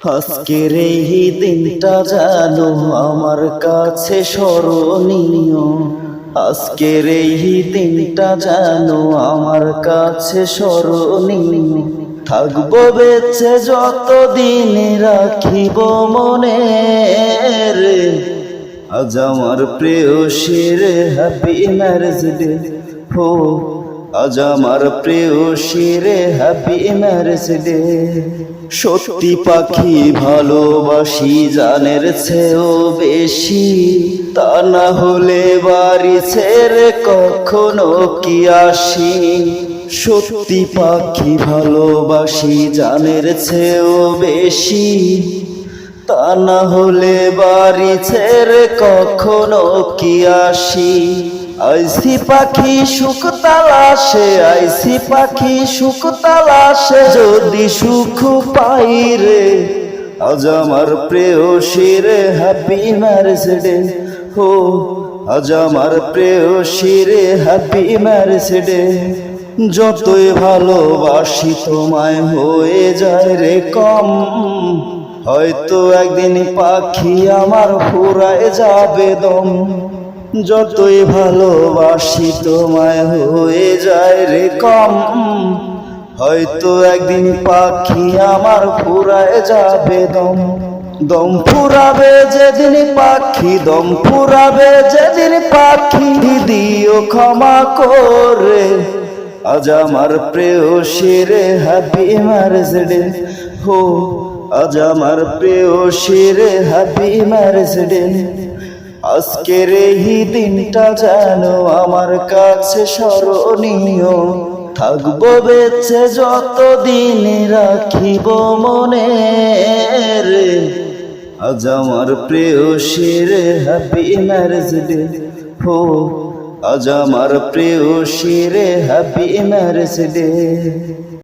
আজকের এই দিনটা জানো আমার কাছে স্মরণীয়। আজকের এই দিনটা জানো আমার কাছে স্মরণীয়। থাকব বেঁচে যতদিন রাখিব মনে আজ আমার প্রিয় শির হ্যাপি ম্যারেজ ডে হো আজ আমার শিরে হ্যাপি ম্যারেজ ডে সত্যি পাখি ভালোবাসি, জানের চেয়েও বেশি। তা না হলে বাড়ি ছেড়ে কখনো কি আসি? সত্যি পাখি ভালোবাসি, জানের চেয়েও বেশি। তা না হলে বাড়ি ছেড়ে কখনো কি আসি? আইসি পাখি সুখ তালাশে, আইসি পাখি সুখ তালাশে, যদি সুখ পাই রে, আজ আমার প্রিয় শিরে হ্যাপি ম্যারেজ ডে হো, আজ আমার প্রিয় শিরে হ্যাপি ম্যারেজ ডে যতই ভালোবাসি তোমায় হয়ে যায় রে কম, হয়তো একদিন পাখি আমার ফুরায় যাবে দম। যতই ভালোবাসি, তোমায় হয়ে যায় রে কম। হয়তো একদিন পাখি আমার ফুরায় যাবে দম। দম ফুরাবে যেদিন পাখি, দম ফুরাবে যেদিন পাখি দিও ক্ষমা করে। আজ আমার প্রিয় শিরে হ্যাপি ম্যারেজ ডে হো, আজ আমার প্রিয় শিরে হ্যাপি ম্যারেজ ডে আজকের এই দিনটা যেন আমার কাছে স্মরণীয়। থাকব বেঁচে যতদিন রাখিব মনে রে আজ আমার প্রিয় শিরে হ্যাপি ম্যারেজ ডে। হো, আজ আমার প্রিয় শিরে হ্যাপি ম্যারেজ ডে।